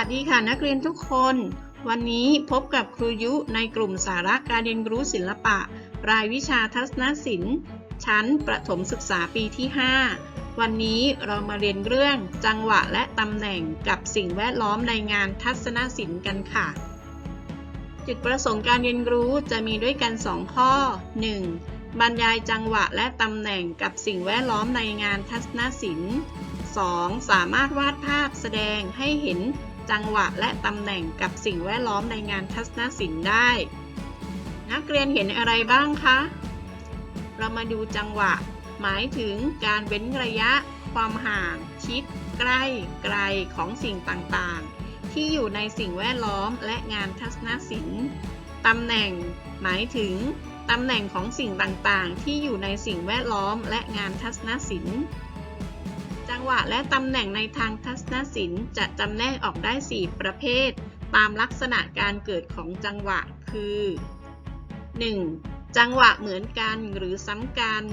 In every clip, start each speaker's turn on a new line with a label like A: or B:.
A: ัสดีค่ะนักเรียนทุกคน วันนี้พบกับครูยุในกลุ่มสาระการเรียนรู้ศิลปะ รายวิชาทัศนศิลป์ ชั้นประถมศึกษาปีที่ 5 วันนี้เรามาเรียนเรื่องจังหวะและตำแหน่งกับสิ่งแวดล้อมในงานทัศนศิลป์กันค่ะ จุดประสงค์การเรียนรู้จะมีด้วยกัน 2 ข้อ 1. บรรยายจังหวะและตำแหน่งกับสิ่งแวดล้อมในงานทัศนศิลป์ 2. สามารถวาดภาพแสดงให้เห็นจังหวะและตำแหน่งกับสิ่งแวดล้อมในงานทัศนศิลป์ได้ นักเรียนเห็นอะไรบ้างคะ เรามาดูจังหวะ หมายถึงการเว้นระยะ ความห่าง ชิด ใกล้ ไกลของสิ่งต่างๆ ที่อยู่ในสิ่งแวดล้อมและงานทัศนศิลป์ตำแหน่ง หมายถึงตำแหน่งของสิ่งต่างๆ ที่อยู่ในสิ่งแวดล้อมและงานทัศนศิลป์ จังหวะและตำแหน่งในทางทัศนศิลป์จะจำแนกออกได้ 4 ประเภท ตามลักษณะการเกิดของจังหวะคือ 1. จังหวะเหมือนกันหรือซ้ำกัน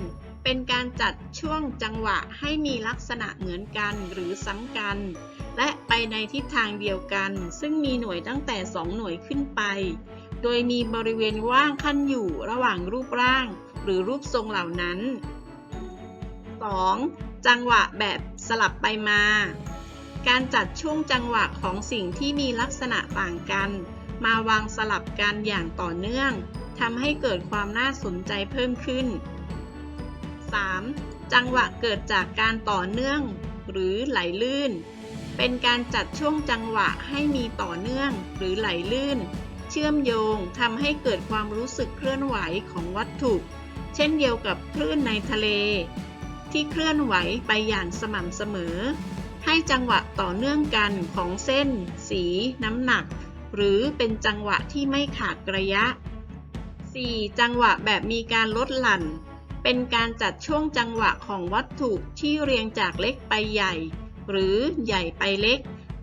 A: เป็นการจัดช่วงจังหวะให้มีลักษณะเหมือนกันหรือซ้ำกัน และไปในทิศทางเดียวกัน ซึ่งมีหน่วยตั้งแต่ 2 หน่วยขึ้นไป โดยมีบริเวณว่างขั้นอยู่ระหว่างรูปร่าง หรือรูปทรงเหล่านั้น 2. จังหวะแบบสลับไปมา การจัดช่วงจังหวะของสิ่งที่มีลักษณะต่างกัน มาวางสลับกันอย่างต่อเนื่องทำให้เกิดความน่าสนใจเพิ่มขึ้น 3. จังหวะเกิดจากการต่อเนื่อง หรือไหลลื่น เป็นการจัดช่วงจังหวะให้มีต่อเนื่อง หรือไหลลื่น เชื่อมโยงทำให้เกิดความรู้สึกเคลื่อนไหวของวัตถุ เช่นเดียวกับคลื่นในทะเล ที่เคลื่อนไหวไปอย่างสม่ำเสมอ ให้จังหวะต่อเนื่องกันของเส้น สี น้ำหนัก หรือเป็นจังหวะที่ไม่ขาดระยะ 4. จังหวะแบบมีการลดหลั่น เป็นการจัดช่วงจังหวะของวัตถุที่เรียงจากเล็กไปใหญ่ หรือใหญ่ไปเล็ก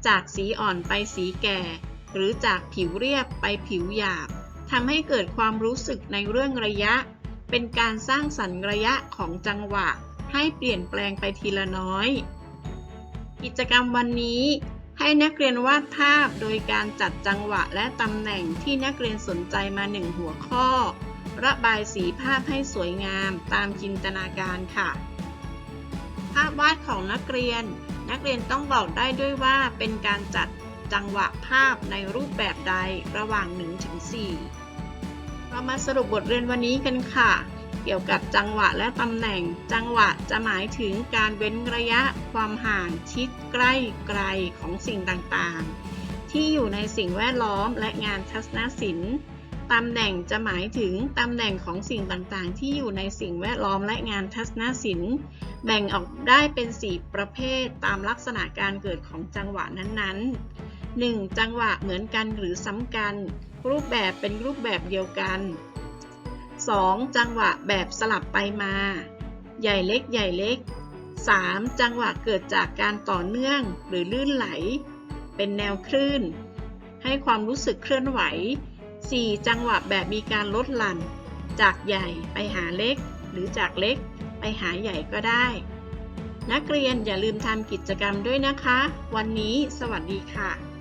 A: จากสีอ่อนไปสีแก่ หรือจากผิวเรียบไปผิวหยาบทำให้เกิดความรู้สึกในเรื่องระยะ เป็นการสร้างสรรค์ระยะของจังหวะ ให้เปลี่ยนแปลงไปทีละน้อย กิจกรรมวันนี้ให้นักเรียนวาดภาพโดยการจัดจังหวะและตำแหน่งที่นักเรียนสนใจมาหนึ่งหัวข้อ ระบายสีภาพให้สวยงามตามจินตนาการค่ะ ภาพวาดของนักเรียน นักเรียนต้องบอกได้ด้วยว่าเป็นการจัดจังหวะภาพในรูปแบบใดระหว่าง 1-4เรามาสรุปบทเรียนวันนี้กันค่ะ เกี่ยวกับจังหวะและตำแหน่ง จังหวะจะหมายถึงการเว้นระยะความห่างชิดใกล้ไกลของสิ่งต่างๆ ที่อยู่ในสิ่งแวดล้อมและงานทัศนศิลป์ตำแหน่งจะหมายถึงตำแหน่งของสิ่งต่างๆ ที่อยู่ในสิ่งแวดล้อมและงานทัศนศิลป์ แบ่งออกได้เป็น 4 ประเภทตามลักษณะการเกิดของจังหวะนั้นๆ 1. จังหวะเหมือนกันหรือซ้ำกัน รูปแบบเป็นรูปแบบเดียวกัน 2. จังหวะแบบสลับไปมา ใหญ่เล็กใหญ่เล็ก 3. จังหวะเกิดจากการต่อเนื่องหรือลื่นไหล เป็นแนวคลื่น ให้ความรู้สึกเคลื่อนไหว 4. จังหวะแบบมีการลดหลั่น จากใหญ่ไปหาเล็ก หรือจากเล็กไปหาใหญ่ก็ได้ นักเรียนอย่าลืมทำกิจกรรมด้วยนะคะ วันนี้สวัสดีค่ะ